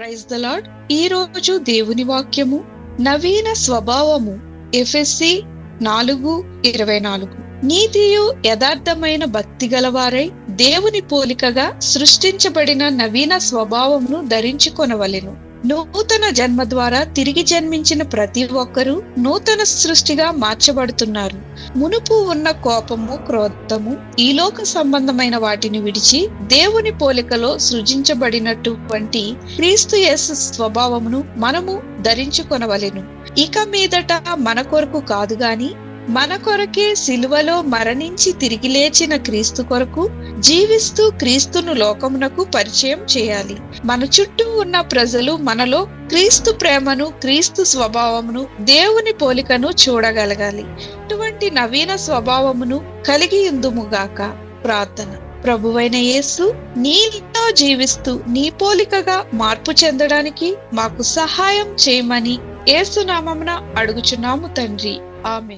Praise the lord ఈ రోజు దేవుని వాక్యము నవీన స్వభావము. ఎఫ్ఎస్సి నాలుగు ఇరవై నాలుగు. నీతియు యథార్థమైన భక్తి గలవారై దేవుని పోలికగా సృష్టించబడిన నవీన స్వభావమును ధరించుకొనవలెను. నూతన జన్మ ద్వారా తిరిగి జన్మించిన ప్రతి ఒక్కరూ నూతన సృష్టిగా మార్చబడుతున్నారు. మునుపు ఉన్న కోపము క్రోధము ఈ లోక సంబంధమైన వాటిని విడిచి దేవుని పోలికలో సృజించబడినటువంటి క్రీస్తు యేసు స్వభావమును మనము ధరించుకొనవలెను. ఇక మీదట మన కొరకు కాదు గాని మన కొరకే సిలువలో మరణించి తిరిగి లేచిన క్రీస్తు కొరకు జీవిస్తూ క్రీస్తును లోకమునకు పరిచయం చేయాలి. మన చుట్టూ ఉన్న ప్రజలు మనలో క్రీస్తు ప్రేమను క్రీస్తు స్వభావమును దేవుని పోలికను చూడగలగాలి. ఇటువంటి నవీన స్వభావమును కలిగి ఇందుముగాక ప్రార్థన. ప్రభువైన యేసు నీతో జీవిస్తూ నీ పోలికగా మార్పు చెందడానికి మాకు సహాయం చేయమని ఏసునామమున అడుగుచున్నాము తండ్రి. ఆమె